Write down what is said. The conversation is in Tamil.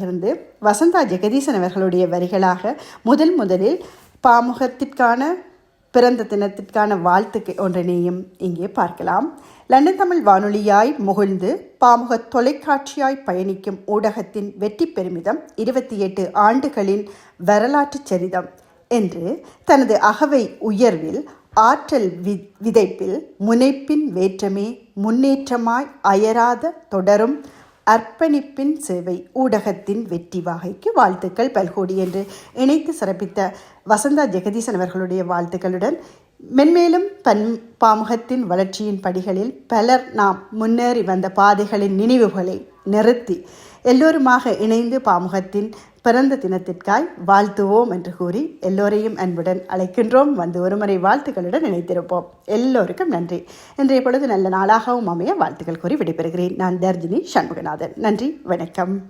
இருந்து வசந்தா ஜெகதீசன் அவர்களுடைய வரிகளாக முதல் முதலில் பாமுகத்திற்கான பிறந்த தினத்திற்கான வாழ்த்துக்கு ஒன்றினையும் இங்கே பார்க்கலாம். லண்டன் தமிழ் வானொலியாய் முகிழ்ந்து பாமுக தொலைக்காட்சியாய் பயணிக்கும் ஊடகத்தின் வெற்றி பெருமிதம் இருபத்தி எட்டு ஆண்டுகளின் வரலாற்று சரிதம் என்று தனது அகவை உயர்வில் ஆற்றல் வி விதைப்பில் முனைப்பின் வேற்றமே முன்னேற்றமாய் அயராத தொடரும் அர்ப்பணிப்பின் சேவை ஊடகத்தின் வெற்றி வாகைக்கு வாழ்த்துக்கள் பல்கோடி என்று இணைத்து சிறப்பித்த வசந்தா ஜெகதீசன் அவர்களுடைய வாழ்த்துக்களுடன் மென்மேலும் பன் பாமுகத்தின் வளர்ச்சியின் படிகளில் பலர் நாம் முன்னேறி வந்த பாதைகளின் நினைவுகளை நிறுத்தி எல்லோருமாக இணைந்து பாமுகத்தின் பிறந்த தினத்திற்காய் வாழ்த்துவோம் என்று கூறி எல்லோரையும் அன்புடன் அழைக்கின்றோம். வந்து ஒருமுறை வாழ்த்துக்களுடன் இணைத்திருப்போம் எல்லோருக்கும் நன்றி. இன்றைய பொழுது நல்ல நாளாகவும் அமைய வாழ்த்துக்கள் கூறி விடைபெறுகிறேன். நான் தர்ஜினி சண்முகநாதன். நன்றி வணக்கம்.